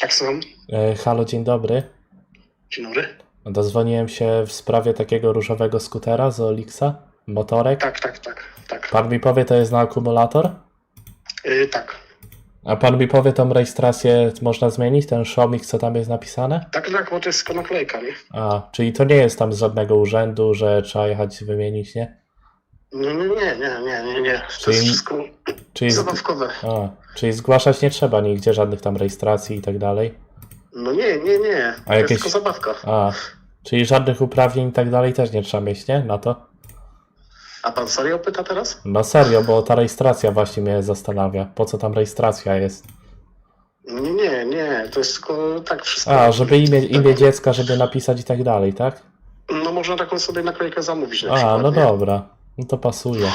Tak, słucham. E, Halo, dzień dobry. Dzień dobry. Dozwoniłem się w sprawie takiego różowego skutera z Olixa, motorek. Tak, tak, tak, tak. Pan mi powie, to jest na akumulator? Y, tak. A pan mi powie, tą rejestrację można zmienić, ten Showmix, co tam jest napisane? Tak, tak, bo to jest naklejka, nie? A, czyli to nie jest tam z żadnego urzędu, że trzeba jechać wymienić, nie? Nie, nie, nie, nie, nie, nie. To Czyli- jest wszystko Czyli, z... zabawkowe. A, czyli zgłaszać nie trzeba nigdzie żadnych tam rejestracji i tak dalej? No nie, nie, nie. To jakieś- jest tylko zabawka. A, czyli żadnych uprawnień i tak dalej też nie trzeba mieć, nie? Na to? A pan serio pyta teraz? No serio, bo ta rejestracja właśnie mnie zastanawia. Po co tam rejestracja jest? Nie, nie, nie. To jest tylko tak wszystko. A, żeby imię, imię dziecka, żeby napisać i tak dalej, tak? No można taką sobie naklejkę zamówić na A, przykład, no nie? dobra. No to pasuje.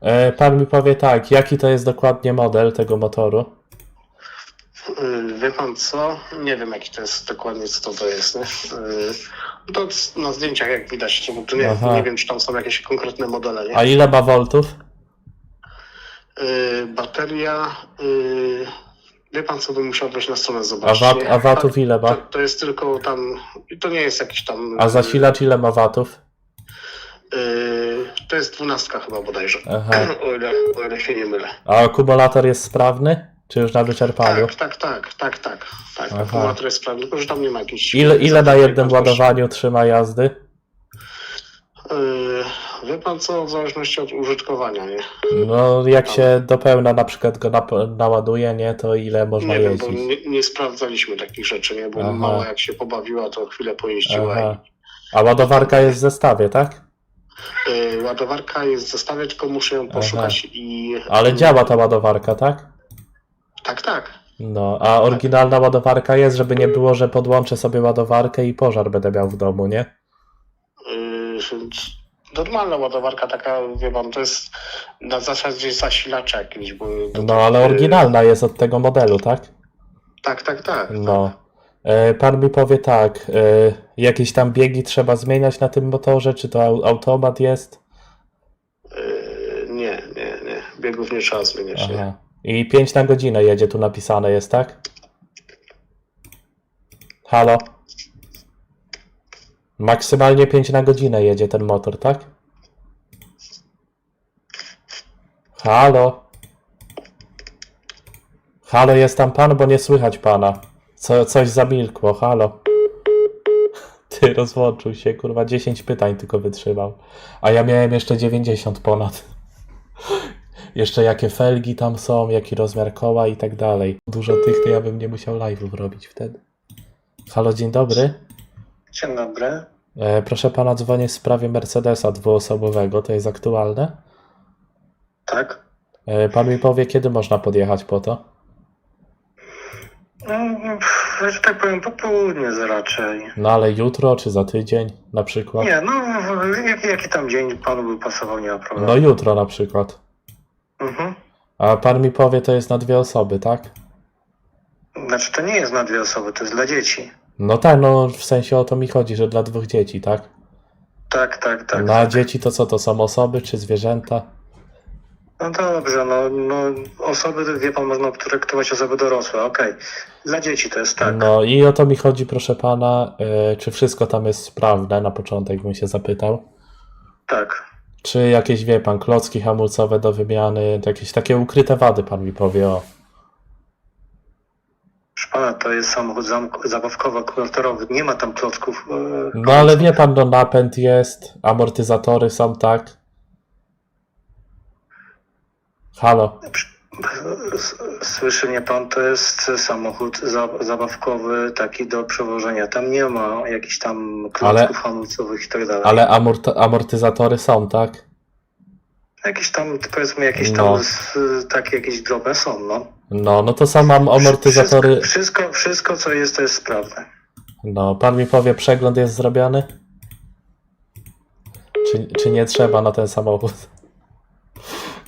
E, pan mi powie tak, jaki to jest dokładnie model tego motoru? Y, Wie pan co? Nie wiem jaki to jest dokładnie co to, to jest, nie? Y, To na zdjęciach jak widać, bo tu nie, Aha. nie wiem czy tam są jakieś konkretne modele, nie? A ile ma voltów? Y, bateria. Wie pan co bym musiał wejść na stronę A, zobaczyć. wat, nie? a watów ile To, ma? to jest tylko tam. To nie jest jakiś tam. A zasilacz ile ma watów? Y, to jest dwunastka chyba bodajże. Aha. O ile, o ile się nie mylę. A akumulator jest sprawny? Czy już na wyczerpaniu? Tak, tak, tak, tak, tak. tak. Aha. Akumulator jest sprawny, tylko że tam nie ma jakichś. Ile, ile na jednym ładowaniu trzyma jazdy? Y, wie pan co, w zależności od użytkowania, nie? No, jak się do pełna na przykład go nap- naładuje, nie, to ile można nie wiem, bo jeździć? nie, nie sprawdzaliśmy takich rzeczy, nie? Bo Aha. mała jak się pobawiła, to chwilę pojeździła Aha. A ładowarka jest w zestawie, tak? Y, ładowarka jest w zestawie, tylko muszę ją poszukać i... Ale działa ta ładowarka, tak? Tak, tak. No, a oryginalna ładowarka jest, żeby nie było, że podłączę sobie ładowarkę i pożar będę miał w domu, nie? Yy, normalna ładowarka taka, wie pan, to jest na zasadzie zasilacza jakiś, bo... No, ale oryginalna jest od tego modelu, tak? Tak, tak, tak. No. E, Pan mi powie tak, e, jakieś tam biegi trzeba zmieniać na tym motorze, czy to au- automat jest? Yy, nie, nie, nie. Biegów nie trzeba zmieniać, nie? I 5 na godzinę jedzie tu napisane jest, tak? Halo? Maksymalnie 5 na godzinę jedzie ten motor, tak? Halo? Halo, jest tam pan, bo nie słychać pana. Co, coś zamilkło, halo. Ty rozłączył się, kurwa, 10 pytań tylko wytrzymał. A ja miałem jeszcze 90 ponad. Jeszcze jakie felgi tam są, jaki rozmiar koła i tak dalej. Dużo tych, to ja bym nie musiał live'ów robić wtedy. Halo, dzień dobry. Dzień dobry. E, proszę pana, dzwonię w sprawie Mercedesa dwuosobowego, to jest aktualne? Tak? E, pan mi powie, kiedy można podjechać po to? No, że tak powiem, popołudnie raczej. No ale jutro, czy za tydzień na przykład? Nie, no, jaki, jaki tam dzień panu by pasował, nie ma problemu. No jutro na przykład. Mhm. A pan mi powie, to jest na dwie osoby, tak? Znaczy, to nie jest na dwie osoby, to jest dla dzieci. No tak, no w sensie o to mi chodzi, że dla dwóch dzieci, tak? Tak, tak, tak. No a dzieci to co, to są osoby czy zwierzęta? No dobrze, no, no osoby, wie pan, można traktować osoby dorosłe, okej. Dla dzieci to jest tak. No i o to mi chodzi, proszę pana, e, czy wszystko tam jest sprawne, na początek bym się zapytał. Tak. Czy jakieś, wie pan, klocki hamulcowe do wymiany, jakieś takie ukryte wady pan mi powie, o. Proszę pana, to jest samochód zamk- zabawkowo-kulturowy, nie ma tam klocków. e, No ale wie pan, no napęd jest, amortyzatory są, tak? Halo. Słyszy mnie pan, to jest samochód za- zabawkowy, taki do przewożenia. Tam nie ma jakichś tam klocków hamulcowych i tak dalej. Ale amort amortyzatory są, tak? Jakieś tam, powiedzmy, jakieś No. tam s- takie jakieś drobne są, no. No, no to są am amortyzatory. Wszystko, wszystko, wszystko, co jest, to jest sprawne. No, pan mi powie, przegląd jest zrobiony? Czy, czy nie trzeba na ten samochód?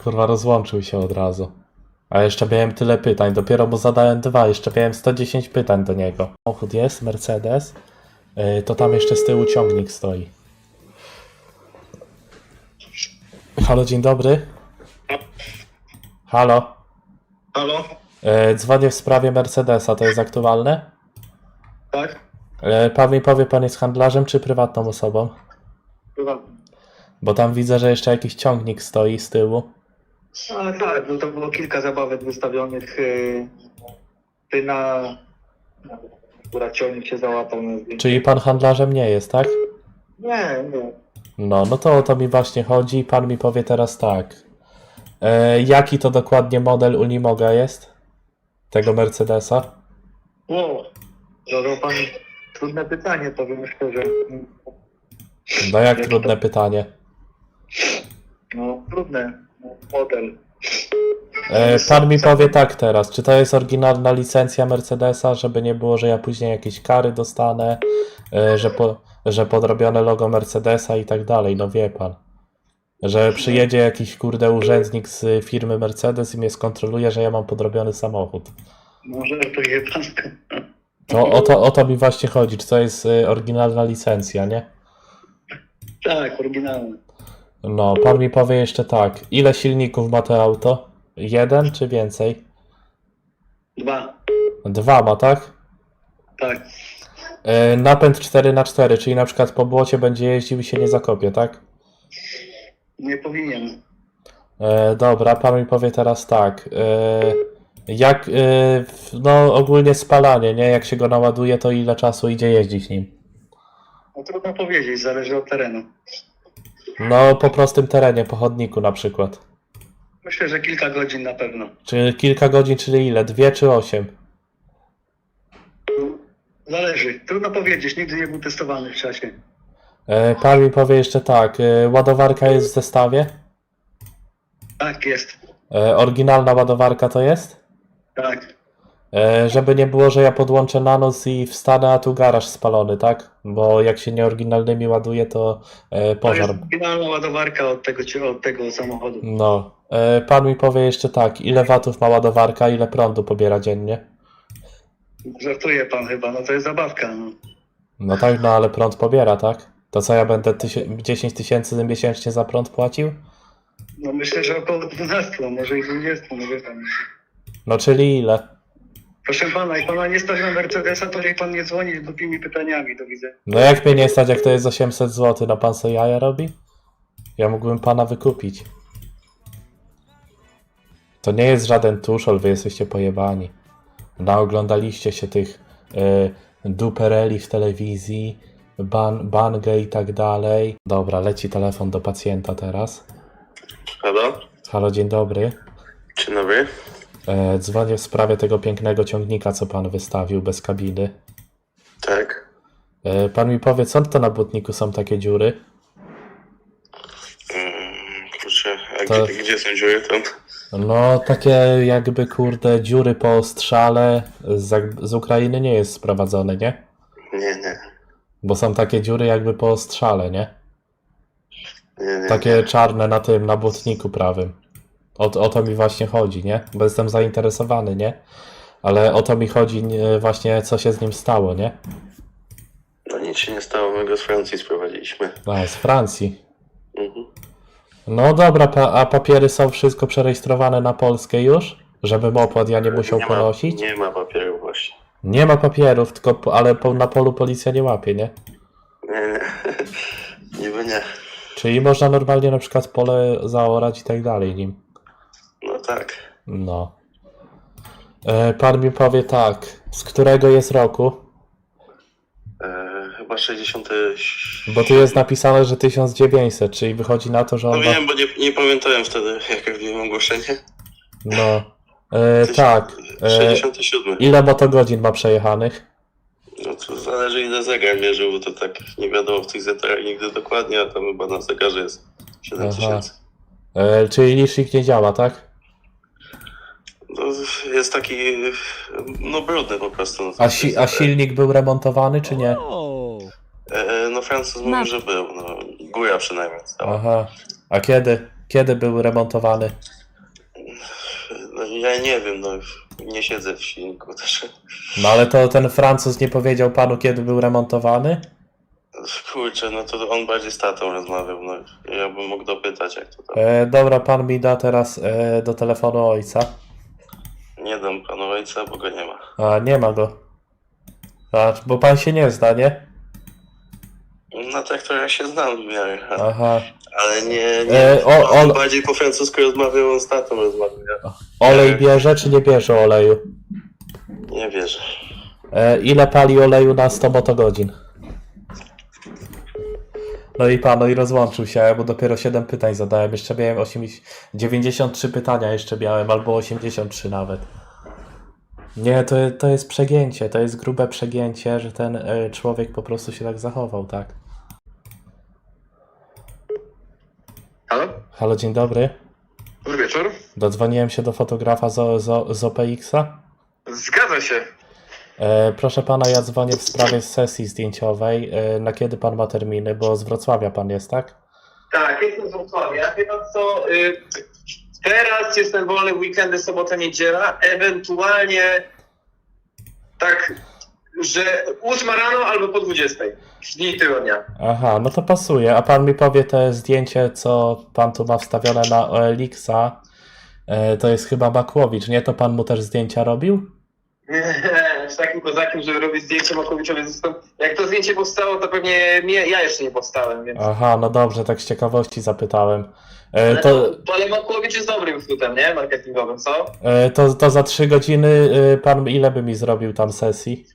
Kurwa, rozłączył się od razu. A jeszcze miałem tyle pytań, dopiero mu zadałem dwa, jeszcze miałem 110 pytań do niego. Samochód jest, Mercedes, yy, to tam jeszcze z tyłu ciągnik stoi. Halo, dzień dobry. Halo, Halo? yy, dzwonię w sprawie Mercedesa, to jest aktualne? Tak? E, pan mi powie, pan jest handlarzem czy prywatną osobą? Prywatny. Bo tam widzę, że jeszcze jakiś ciągnik stoi z tyłu. A tak, no to było kilka zabawek wystawionych. Yy, ty na... Akurat ciągnik się załapał. Czyli pan handlarzem nie jest, tak? Nie, nie. No, no to o to mi właśnie chodzi. Pan mi powie teraz tak. E, jaki to dokładnie model Unimoga jest? Tego Mercedesa? O, zadał pan trudne pytanie, powiem szczerze. No jak trudne to- pytanie. No, trudne. Model. E, pan mi powie tak teraz, czy to jest oryginalna licencja Mercedesa, żeby nie było, że ja później jakieś kary dostanę, e, że, po, że podrobione logo Mercedesa i tak dalej, no wie pan. Że przyjedzie jakiś kurde urzędnik z firmy Mercedes i mnie skontroluje, że ja mam podrobiony samochód. Może to je pan. To o to, o to mi właśnie chodzi, czy to jest e, oryginalna licencja, nie? Tak, oryginalny. No, pan mi powie jeszcze tak, ile silników ma to auto? Jeden czy więcej? Dwa. Dwa ma, tak? Tak. E, Napęd 4x4, czyli na przykład po błocie będzie jeździł i się nie zakopie, tak? Nie powinien. E, dobra, pan mi powie teraz tak. E, jak, e, w- no ogólnie spalanie, nie? Jak się go naładuje, to ile czasu idzie jeździć nim? No trudno powiedzieć, zależy od terenu. No po prostym terenie, po chodniku na przykład. Myślę, że kilka godzin na pewno. Czy kilka godzin, czyli ile? Dwie czy osiem? Zależy. Trudno powiedzieć, nigdy nie był testowany w czasie. E, pan mi powie jeszcze tak. E, ładowarka jest w zestawie? Tak jest. E, oryginalna ładowarka to jest? Tak. E, żeby nie było, że ja podłączę na noc i wstanę, a tu garaż spalony, tak? Bo jak się nieoryginalnymi ładuje, to e, To pożar. jest oryginalna ładowarka od tego, od tego samochodu. No. E, pan mi powie jeszcze tak, ile watów ma ładowarka, ile prądu pobiera dziennie? Żartuje pan chyba, no to jest zabawka. No. No tak, no ale prąd pobiera, tak? To co ja będę tysię- 10 tysięcy miesięcznie za prąd płacił? no myślę, że około 12, a może i 20, no wie pan. No czyli ile? Proszę pana, jak pana nie stać na Mercedesa, to niech pan nie dzwoni z głupimi pytaniami, do widzenia. No jak mnie nie stać, jak to jest 800 zł, no pan sobie jaja robi? Ja mógłbym pana wykupić. To nie jest żaden tuszol, wy jesteście pojebani. Naoglądaliście się tych y, dupereli w telewizji, ban, bangę i tak dalej. Dobra, leci telefon do pacjenta teraz. Halo? Halo, dzień dobry. Dzień dobry. E, dzwonię w sprawie tego pięknego ciągnika, co pan wystawił bez kabiny. Tak. E, pan mi powie, co to na błotniku są takie dziury? kurczę, a To- gdzie, gdzie są dziury tam? No, takie jakby kurde dziury po ostrzale z, z Ukrainy nie jest sprowadzone, nie? Nie, nie. Bo są takie dziury jakby po ostrzale, nie? Nie, nie. Takie czarne na tym, na błotniku prawym. O, o to mi właśnie chodzi, nie? Bo jestem zainteresowany, nie? Ale o to mi chodzi nie, właśnie, co się z nim stało, nie? No nic się nie stało, my go z Francji sprowadziliśmy. A, z Francji. Mhm. No dobra, pa, a papiery są wszystko przerejestrowane na Polskę już? Żebym opłat ja nie musiał nie ponosić? Ma, nie ma papieru właśnie. Nie ma papierów, tylko, po- ale po, na polu policja nie łapie, nie? Nie, nie. Niby nie. Czyli można normalnie na przykład pole zaorać i tak dalej nim. No tak. No. E, pan mi powie tak, z którego jest roku? E, chyba 60. Bo tu jest napisane, że 1900, czyli wychodzi na to, że No on ma... wiem, bo nie, nie pamiętałem wtedy, jak robiłem ogłoszenie. No. E, tak. E, 67. ile motogodzin ma przejechanych? No to zależy ile zegar mierzył, bo to tak nie wiadomo w tych zegarach nigdy dokładnie, a tam chyba na zegarze jest 7000. E, czyli licznik nie działa, tak? To jest taki, no brudny po prostu. No, to A, jest si a silnik był remontowany, czy nie? E, no Francuz mówił, Ma- że był, no góra przynajmniej cała. Aha. A kiedy? Kiedy był remontowany? No, ja nie wiem, no nie siedzę w silniku też. No ale to ten Francuz nie powiedział panu, kiedy był remontowany? Kurczę, no to on bardziej z tatą rozmawiał, no ja bym mógł dopytać jak to tam. E, dobra, pan mi da teraz e, do telefonu ojca. Nie dam panu ojca, bo go nie ma. A, nie ma go. A, bo pan się nie zna, nie? No tak to ja się znam w miarę, Aha. ale nie, nie. E, o, o, bardziej po francusku rozmawiał, on z tatą rozmawiał. olej bierze czy nie bierze oleju? Nie wierzę. E, ile pali oleju na 100 motogodzin? No i pan, no i rozłączył się, bo dopiero 7 pytań zadałem. Jeszcze miałem 80, 93 pytania jeszcze miałem, albo 83 nawet. Nie, to, to jest przegięcie, to jest grube przegięcie, że ten e, człowiek po prostu się tak zachował, tak. Halo? Halo, dzień dobry. Dobry wieczór. Dodzwoniłem się do fotografa z, z, z OPX-a. Zgadza się. E, proszę pana, ja dzwonię w sprawie sesji zdjęciowej. E, na kiedy pan ma terminy? Bo z Wrocławia pan jest, tak? Tak, jestem z Wrocławia. Wie pan co, y, teraz jestem wolny w weekendy, sobota, niedziela, ewentualnie tak, że 8 rano albo po 20 w dni tygodnia. Aha, no to pasuje. A pan mi powie te zdjęcie, co pan tu ma wstawione na OLX-a. E, to jest chyba Makłowicz, nie? To pan mu też zdjęcia robił? Z takim kozakiem, żeby robić zdjęcie Makowiczowi. Zresztą jak to zdjęcie powstało, to pewnie mnie, ja jeszcze nie powstałem, więc... Aha, no dobrze, tak z ciekawości zapytałem. E, Ale, to, ale Makłowicz jest dobrym skrótem, nie? Marketingowym, co? e, to, to za trzy godziny e, pan ile by mi zrobił tam sesji?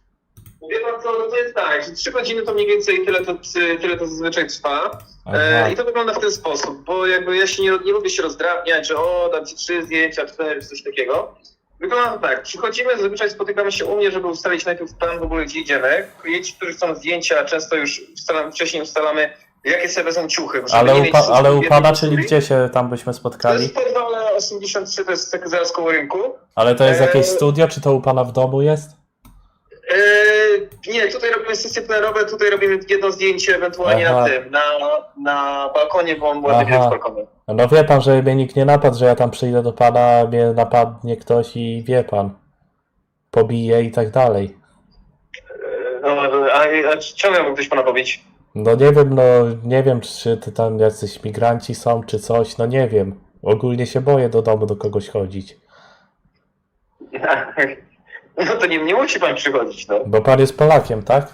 Wie pan co, no to jest tak, że 3 godziny to mniej więcej tyle to, tyle to zazwyczaj trwa. E, I to wygląda w ten sposób, bo jakby ja się nie, nie lubię się rozdrabniać, że o, dam ci trzy zdjęcia, cztery, coś takiego. Wygląda to tak, przychodzimy, zazwyczaj spotykamy się u mnie, żeby ustalić najpierw plan w ogóle, gdzie idziemy. Klienci, którzy chcą zdjęcia, często już ustalam, wcześniej ustalamy, jakie sobie wezmą ciuchy. Ale u, pa, ale u pana, czyli gdzie się tam byśmy To spotkali? jest podwale 83, to jest tak zaraz koło rynku. Ale to jest jakieś studio, czy to u pana w domu jest? E, nie, tutaj robimy sesje plenerowe, tutaj robimy jedno zdjęcie ewentualnie Aha. na tym, na, na balkonie, bo on ładnie Aha. jest balkonie. No wie pan, że mnie nikt nie napadł, że ja tam przyjdę do pana, mnie napadnie ktoś i wie pan. Pobije i tak dalej. E, No, a, a czemu miałby ktoś pana pobić? No nie wiem, no nie wiem, czy to tam jacyś migranci są, czy coś, no nie wiem. Ogólnie się boję do domu do kogoś chodzić. No to nie, nie musi pan przychodzić, no. Bo pan jest Polakiem, tak?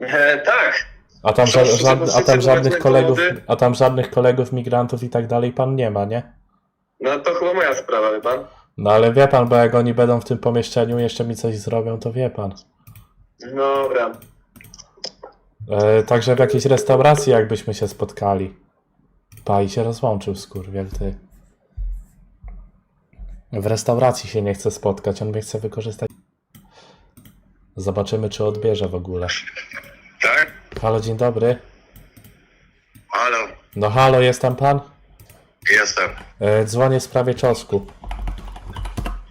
E, tak. A tam, ża- żad- a tam żadnych kolegów, a tam żadnych kolegów migrantów i tak dalej pan nie ma, nie? No to chyba moja sprawa, wie pan. No ale wie pan, bo jak oni będą w tym pomieszczeniu, jeszcze mi coś zrobią, to wie pan. Dobra. E, także w jakiejś restauracji jakbyśmy się spotkali. Pa i się rozłączył skurwiel, ty. W restauracji się nie chce spotkać, on mnie chce wykorzystać. Zobaczymy, czy odbierze w ogóle. Tak? Halo, dzień dobry. Halo, No halo, jest tam pan? jestem. E, dzwonię w sprawie czosku.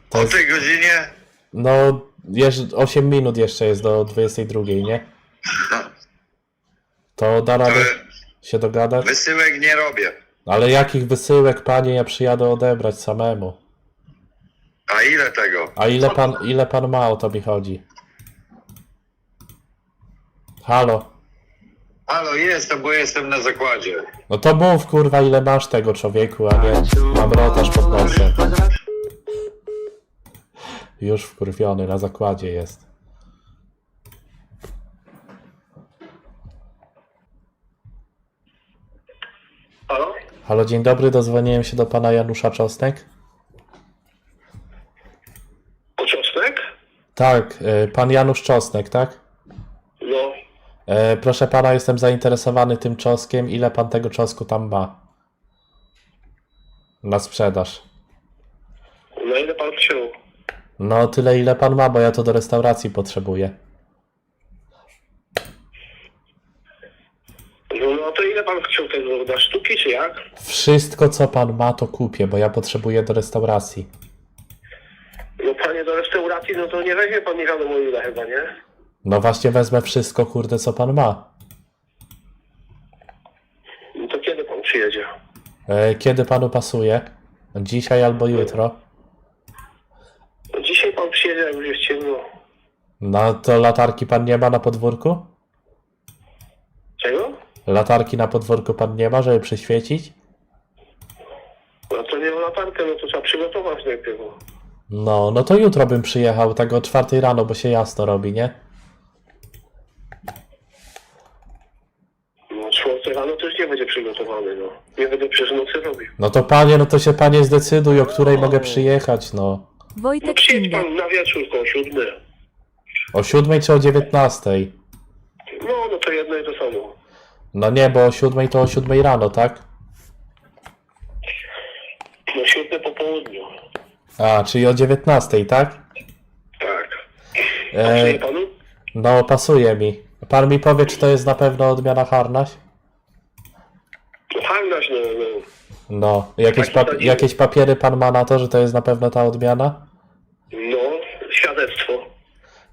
To O jest, tej godzinie? no, jeż- 8 minut jeszcze jest do 22, nie? No, To da radę się dogadać? wysyłek nie robię. Ale jakich wysyłek, panie, ja przyjadę odebrać samemu. A ile tego? A ile pan, ile pan ma, o to mi chodzi? Halo? Halo, jestem, bo jestem na zakładzie. No to mów, kurwa, ile masz tego człowieku, a nie mam rotaż pod nosem. Już wkurwiony, na zakładzie jest. Halo? Halo, dzień dobry, dozwoniłem się do pana Janusza Czosnek. Początek? Tak, y, pan Janusz Czosnek, tak? No. E, proszę pana, jestem zainteresowany tym czoskiem. Ile pan tego czosku tam ma? Na sprzedaż. Na ile pan chciał? No, tyle ile pan ma, bo ja to do restauracji potrzebuję. No, no to ile pan chciał tego? Na sztuki czy jak? Wszystko, co pan ma, to kupię, bo ja potrzebuję do restauracji. No panie do restauracji, no to nie weźmie pan nie wiadomo ile chyba, nie? No właśnie wezmę wszystko, kurde, co pan ma. No to kiedy pan przyjedzie? E, kiedy panu pasuje? Dzisiaj albo jutro? No dzisiaj pan przyjedzie, jak już jest ciemno. No to latarki pan nie ma na podwórku? Czego? Latarki na podwórku pan nie ma, żeby przyświecić? No to nie o latarkę, no to trzeba przygotować najpierw. No, no to jutro bym przyjechał, tak o czwartej rano, bo się jasno robi, nie? też nie będzie przygotowany, no. Nie będę przez nocy robił. No to panie, no to się panie zdecyduj, o której mogę przyjechać, no. No Wojtek przyjedź Kinder. pan na wieczór koło siódmy. O siódmej czy o dziewiętnastej? No, no to jedno i to samo. No nie, bo o siódmej to o siódmej rano, tak? No siódme po południu. A, czyli o dziewiętnastej, tak? Tak. E, panu? no, pasuje mi. Pan mi powie, czy to jest na pewno odmiana harnaś? No harnaś, no, no. No, jakieś, pap- jakieś papiery pan ma na to, że to jest na pewno ta odmiana? No, świadectwo.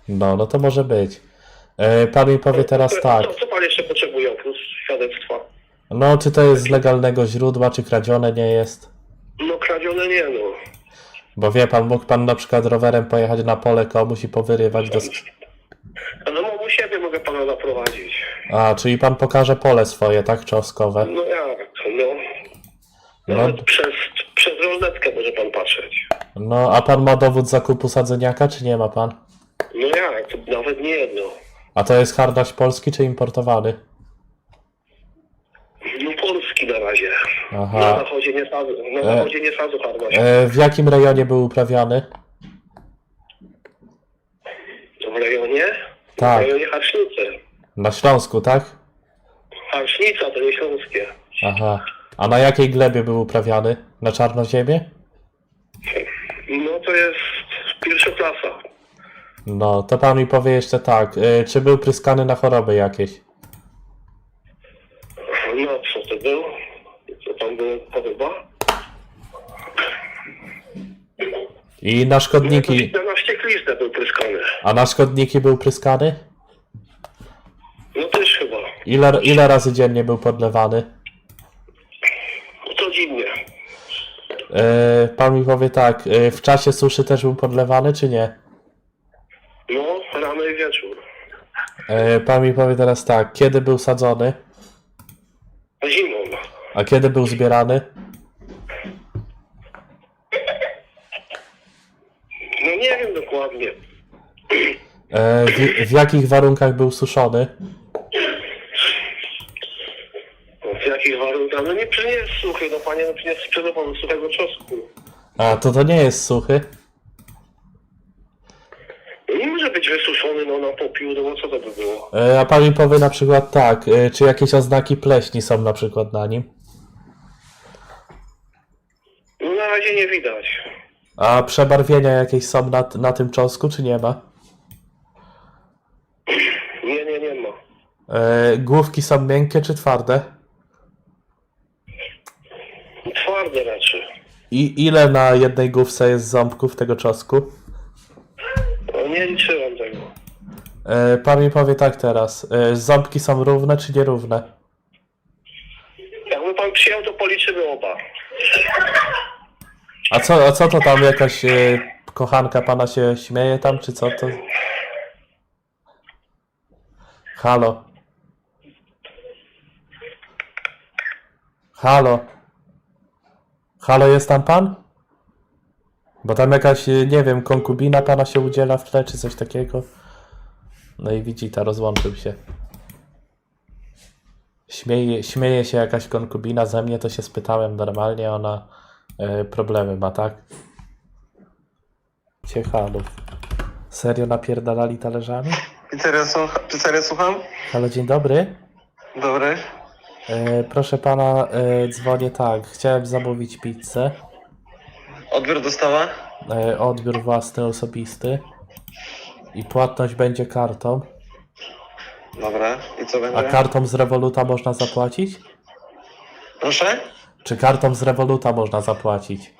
No, no to może być. E, pan mi powie teraz tak. Co, co pan jeszcze potrzebuje oprócz świadectwa? No, czy to jest z legalnego źródła, czy kradzione nie jest? No kradzione nie, no. Bo wie pan, mógł pan na przykład rowerem pojechać na pole komuś i powyrywać do sk- No, u siebie mogę pana zaprowadzić. A, czyli pan pokaże pole swoje, tak? Czoskowe. No no. No, przez, przez może pan patrzeć. no, a pan ma dowód zakupu sadzeniaka, czy nie ma pan? No jak, to nawet nie jedno. A to jest harnaś polski, czy importowany? No polski na razie. Na Aha. zachodzie nie sadzą, na E. zachodzie nie sadzą harnasia. E, w jakim rejonie był uprawiany? W rejonie? Tak. W rejonie Harsznicy. Na Śląsku, tak? Harsznica to nie śląskie. Aha. A na jakiej glebie był uprawiany? Na czarnoziemie? No to jest pierwsza klasa. No, to pan mi powie jeszcze tak. E, czy był pryskany na choroby jakieś? No co to był? Co tam było podoba? I na szkodniki. No, na wściekliznę był pryskany. A na szkodniki był pryskany? No też chyba. Ile, ile razy dziennie był podlewany? E, pan mi powie tak. E, w czasie suszy też był podlewany, czy nie? No, rano i wieczór. E, pan mi powie teraz tak. Kiedy był sadzony? Zimą. A kiedy był zbierany? No nie wiem dokładnie. E, w, w jakich warunkach był suszony? W jakich warunkach? No nie, przecież nie jest suchy, no panie, no przecież nie sprzeda pan suchego czosnku. A, to to nie jest suchy. No nie może być wysuszony no, na popiół, no bo co to by było? E, a pan mi powie na przykład tak. E, czy jakieś oznaki pleśni są na przykład na nim? No na razie nie widać. A przebarwienia jakieś są na, na tym cząstku, czy nie ma? Nie, nie, nie ma. E, główki są miękkie czy? Twarde raczej. I ile na jednej główce jest ząbków tego czosku? No nie liczyłem tego. E, pan mi powie tak teraz. E, ząbki są równe czy nierówne? Jakby pan przyjął, to policzymy oba. A co, a co to tam jakaś e, kochanka pana się śmieje tam, czy co to? Halo. Halo. Halo, jest tam pan? Bo tam jakaś, e, nie wiem, konkubina pana się udziela w tle, czy coś takiego. No i widzi, ta rozłączył się. Śmieje, śmieje się jakaś konkubina ze mnie, to się spytałem normalnie, ona e, problemy ma, tak? Ciechanów. Serio napierdalali talerzami? Pizzeria, słucha- pizzeria słucham? Halo, dzień dobry. Dobry. E, proszę pana, e, dzwonię tak. Chciałem zamówić pizzę. Odbiór dostawa? E, odbiór własny, osobisty. I płatność będzie kartą. Dobra. I co A będzie? kartą z Revoluta można zapłacić? Proszę? Czy kartą z Revoluta można zapłacić?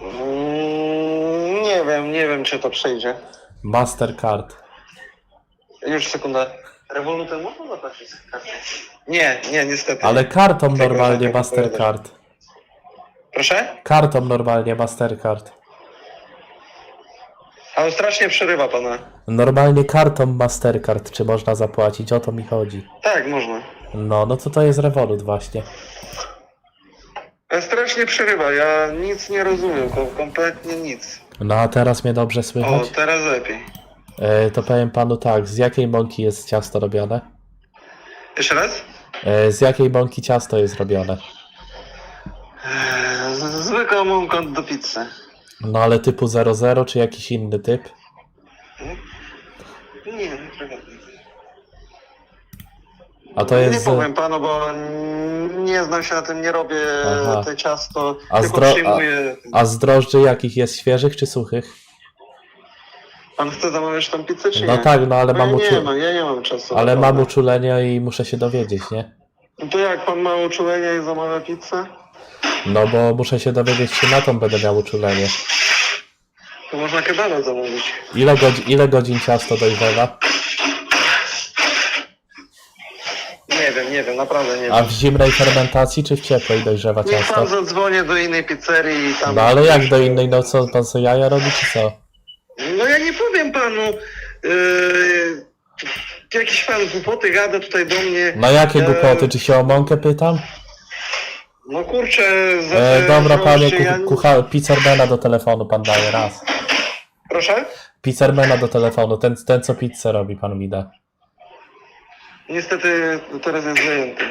Mm, nie wiem, nie wiem czy to przejdzie. Mastercard. Już sekundę. Revolutem można zapłacić z karty? Nie, nie, niestety. Ale kartą Tego normalnie tak Mastercard. Proszę? Kartą normalnie Mastercard. Ale strasznie przerywa pana. Normalnie kartą Mastercard, czy można zapłacić? O to mi chodzi. Tak, można. No, no to to jest Revolut właśnie. Ale strasznie przerywa, ja nic nie rozumiem, kom- kompletnie nic. No a teraz mnie dobrze O, słychać? teraz lepiej. E, to powiem panu tak, z jakiej mąki jest ciasto robione? Jeszcze raz? E, z jakiej bąki ciasto jest robione? Eee, z- Zwykłą mąką do pizzy. No ale typu 00 czy jakiś inny typ? Nie, nie. A to Nie jest. powiem panu, bo nie znam się na tym, nie robię Aha. te ciasto, A tylko zdro- przyjmuję. A z drożdży jakich jest świeżych czy suchych? Pan chce zamawiać tą pizzę, czy No nie? tak, no ale Bo mam, ja nie uczu- mam, ja nie mam czasu. ale mam naprawdę. uczulenie i muszę się dowiedzieć, nie? No To jak pan ma uczulenie i zamawia pizzę? No bo muszę się dowiedzieć, czy na tą będę miał uczulenie. To można kebaba zamówić. Ile, godzi- ile godzin ciasto dojrzewa? Nie wiem, nie wiem, naprawdę nie A wiem. w zimnej fermentacji czy w ciepłej dojrzewa Niech ciasto? pan zadzwonię do innej pizzerii i tam... No ale jak do innej, no co, pan sobie jaja robi czy co? No ja nie powiem panu... Yy... Jakiś pan głupoty gada tutaj do mnie. No jakie Eee, głupoty, czy się o mąkę pytam? No kurczę, za E, te dobra panie, drożdże ja... ku, kucha, pizzermana do telefonu pan daje raz. Proszę? Pizzermana do telefonu, ten, ten co pizzę robi pan mi da. Niestety teraz jest zajęty.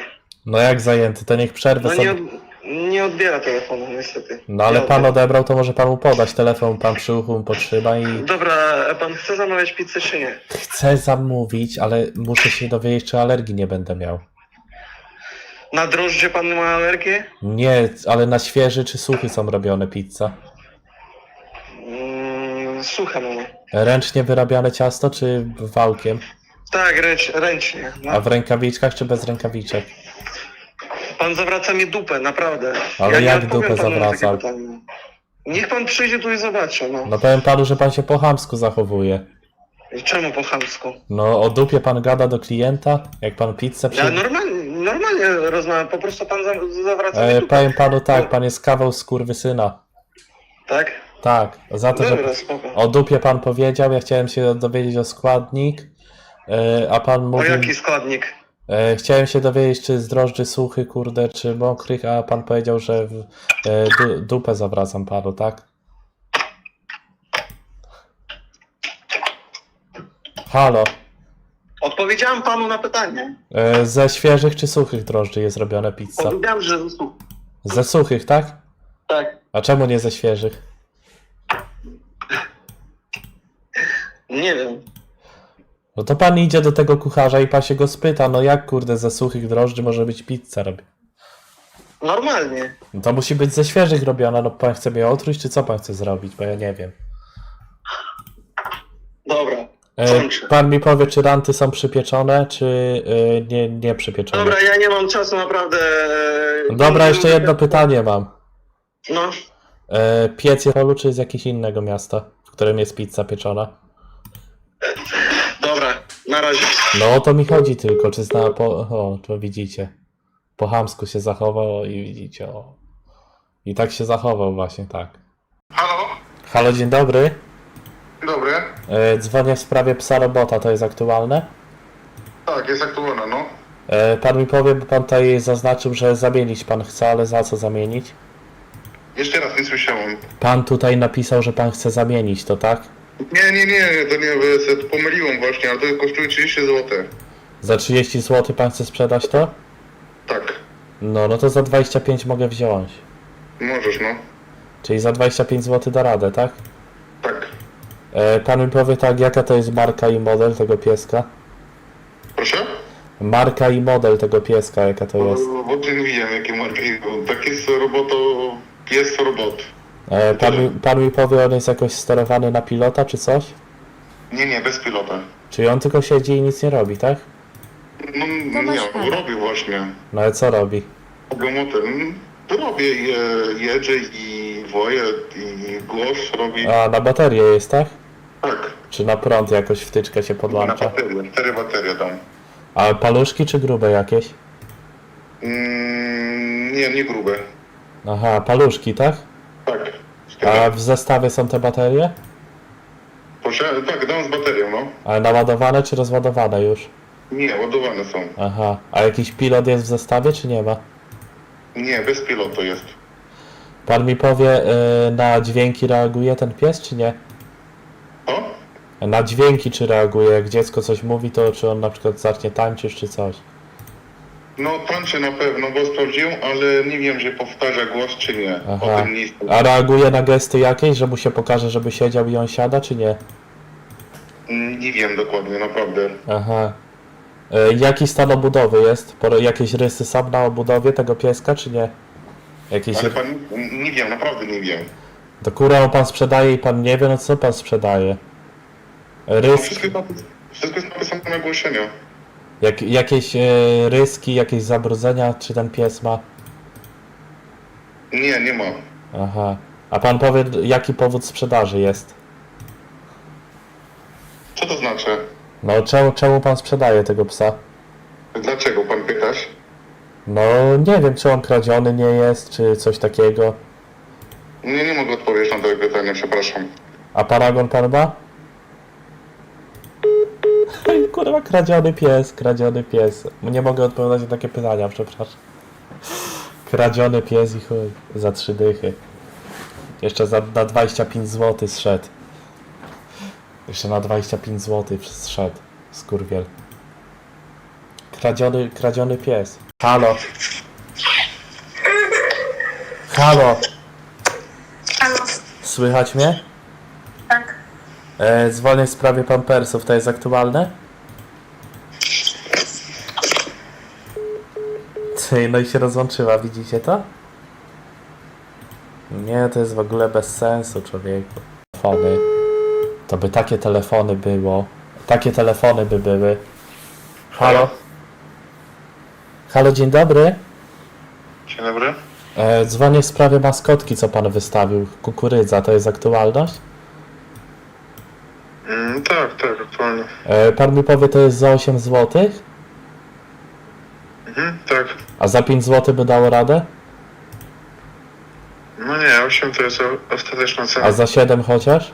No jak zajęty, to niech przerwę No sobie. nie, od... nie odbiera telefonu niestety. No ale Nie pan odbiera. odebrał, to może pan mu podać telefon, pan przy uchu mu potrzyma i Dobra, a pan chce zamawiać pizzę czy nie? chcę zamówić, ale muszę się dowiedzieć, czy alergii nie będę miał. Na drożdże pan ma alergię? Nie, ale na świeży czy suchy są robione pizza? Mm, suche mamy. Ręcznie wyrabiane ciasto czy wałkiem? Tak, ręcz, ręcznie. No. A w rękawiczkach czy bez rękawiczek? Pan zawraca mi dupę, naprawdę. Ale nie jak odpowiem dupę panu na takie zawraca? pytanie. Niech pan przyjdzie tu i zobaczy, no. No powiem panu, że pan się po chamsku zachowuje. I Czemu po chamsku? No o dupie pan gada do klienta, jak pan pizzę Ja przy... normalnie, normalnie rozmawiam, po prostu pan za, zawraca mi E, dupę. powiem panu tak, pan jest kawał skurwysyna. Tak? Tak, za to, że Dobra, spoko. o dupie pan powiedział, ja chciałem się dowiedzieć o składnik, e, a pan O jaki składnik? E, chciałem się dowiedzieć, czy z drożdży suchy, kurde, czy mokrych, a pan powiedział, że w, e, du, dupę zawracam panu, tak? Halo, Odpowiedziałem panu na pytanie. e, ze świeżych czy suchych drożdży jest robiona pizza? Powiedziałem, że słuch- Ze suchych, tak? tak. A czemu nie ze świeżych? Nie wiem. No to pan idzie do tego kucharza i pan się go spyta, no jak kurde ze suchych drożdży może być pizza robiona? Normalnie. No to musi być ze świeżych robiona, no pan chce mnie otruć, czy co pan chce zrobić, bo ja nie wiem. Dobra. E, Kończę. pan mi powie, czy ranty są przypieczone, czy e, nie, nie przypieczone. Dobra, ja nie mam czasu naprawdę. Dobra, jeszcze jedno pytanie mam. No, E, piec polu, czy z jakiegoś innego miasta, w którym jest pizza pieczona? dobra, na razie. No o to mi chodzi tylko, czy zna po... O, to widzicie. Po chamsku się zachował i widzicie, o. I tak się zachował właśnie, tak. Halo? Halo, dzień dobry. Dobry. E, dzwonię w sprawie psa robota, to jest aktualne? Tak, jest aktualna, no. E, pan mi powie, bo pan tutaj zaznaczył, że zamienić pan chce, ale za co zamienić? Jeszcze raz nie słyszałem. Pan tutaj napisał, że pan chce zamienić to, tak? Nie, nie, nie, to nie, bo ja sobie to pomyliłem właśnie, ale to kosztuje 30 zł. Za 30 zł pan chce sprzedać to? Tak, No, no to za 25 mogę wziąć. możesz, no. Czyli za 25 zł da radę, tak? Tak. E, pan mi powie tak, jaka to jest marka i model tego pieska? Proszę? Marka i model tego pieska, jaka to jest? Bo, bo ty nie wiem, jakie marki. Tak jest roboto, jest robot. E, pan, mi, pan mi powie, on jest jakoś sterowany na pilota czy coś? Nie, nie, bez pilota. Czyli on tylko siedzi i nic nie robi, tak? No, nie, robię właśnie. No ale co robi? Robię motel. Robię je, jedzie i woje, i głos robi. A, na baterię jest, tak? Tak, Czy na prąd jakoś wtyczkę się na podłącza? baterię, cztery baterie tam. A paluszki czy grube jakieś? Mm, nie, nie grube. Aha, paluszki, tak? Tak. A w zestawie są te baterie? Proszę, tak, dam z baterią, no. Ale naładowane czy rozładowane już? Nie, ładowane są. Aha, a jakiś pilot jest w zestawie czy nie ma? Nie, bez pilotu jest. Pan mi powie, y, na dźwięki reaguje ten pies czy nie? O? Na dźwięki czy reaguje? Jak dziecko coś mówi, to czy on na przykład zacznie tańczyć czy coś? No tańczy na pewno, bo sprawdziłem, ale nie wiem, że powtarza głos czy nie. Aha. O tym nie. A reaguje na gesty jakieś, że mu się pokaże, żeby siedział i on siada, czy nie? Mm, Nie wiem dokładnie, naprawdę. Aha. E, jaki stan obudowy jest? Poro- Jakieś rysy są na obudowie tego pieska, czy nie? Jakieś... Ale pan, nie wiem, naprawdę nie wiem. To kurę pan sprzedaje i pan nie wie, no co pan sprzedaje? No, Ryski, wszystko, jest napis- wszystko jest napisane na ogłoszeniu. Jak, jakieś e, ryski, jakieś zabrudzenia, czy ten pies ma? Nie, nie ma. Aha. A pan powie, jaki powód sprzedaży jest? Co to znaczy? No, czemu, czemu pan sprzedaje tego psa? Dlaczego pan pytasz? No, nie wiem, czy on kradziony nie jest, czy coś takiego. Nie, nie mogę odpowiedzieć na to pytanie, przepraszam. A paragon pan ma? Kurwa, kradziony pies, kradziony pies. Nie mogę odpowiadać na takie pytania, przepraszam. Kradziony pies i chuj, za trzy dychy. Jeszcze za, na 25 zł zszedł. Jeszcze na 25 zł zszedł, skurwiel. Kradziony, kradziony pies. Halo. Halo. Halo, Słychać mnie? tak. E, dzwonię w sprawie pampersów, to jest aktualne? No i się rozłączyła, widzicie to? Nie, to jest w ogóle bez sensu, człowieku. Telefony. To by takie telefony było. Takie telefony by były. Halo? Halo, dzień dobry. Dzień dobry. E, dzwonię w sprawie maskotki, co pan wystawił. Kukurydza, to jest aktualność? Mm, tak, tak, aktualnie. E, pan mi powie, to jest za 8 zł? Mhm, tak. A za 5 zł by dało radę? No nie, 8 to jest o- ostateczna cena. A za 7 chociaż?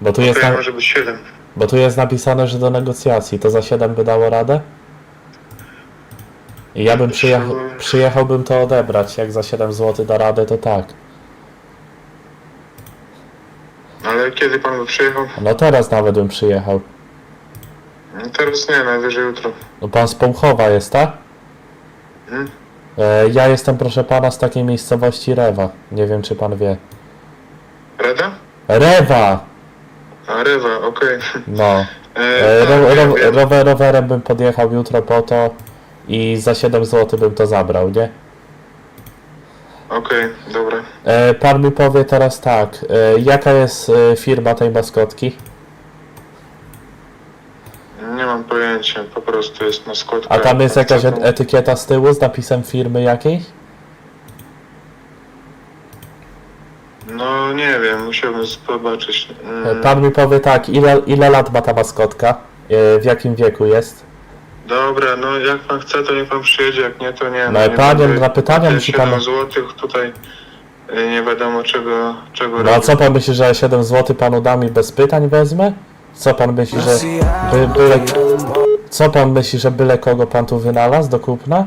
Bo tu, jest Okej, na, może być 7. bo tu jest napisane, że do negocjacji. To za 7 by dało radę? I ja bym przyjechał, przyjechałbym to odebrać. Jak za 7 zł da radę, to tak. Ale kiedy pan by przyjechał? No teraz nawet bym przyjechał. No Teraz nie, najwyżej jutro. No pan z Połchowa jest, tak? Mhm. E, ja jestem, proszę pana, z takiej miejscowości Rewa. Nie wiem, czy pan wie. Reda? Rewa! A, Rewa, okej. No. E, E, tak, ro, wiem, ro, wiem. rower, rowerem bym podjechał jutro po to i za 7 zł bym to zabrał, nie? Okej, dobra. E, pan mi powie teraz tak, e, jaka jest e, firma tej maskotki? Mam pojęcia, po prostu jest maskotka. A tam jest jakaś et- etykieta z tyłu z napisem firmy jakiejś? No nie wiem, musiałbym zobaczyć. E, Mm, Pan mi powie tak, ile, ile lat ma ta maskotka? E, w jakim wieku jest? Dobra, no jak pan chce, to niech pan przyjedzie, jak nie, to nie. No i nie panie, będę- na pytania te musi 7 pan- złotych tutaj y, nie wiadomo czego, czego No a robić. co pan myśli, że 7 zł panu dam i bez pytań wezmę? Co pan myśli, że by, byle, co pan myśli, że byle kogo pan tu wynalazł do kupna?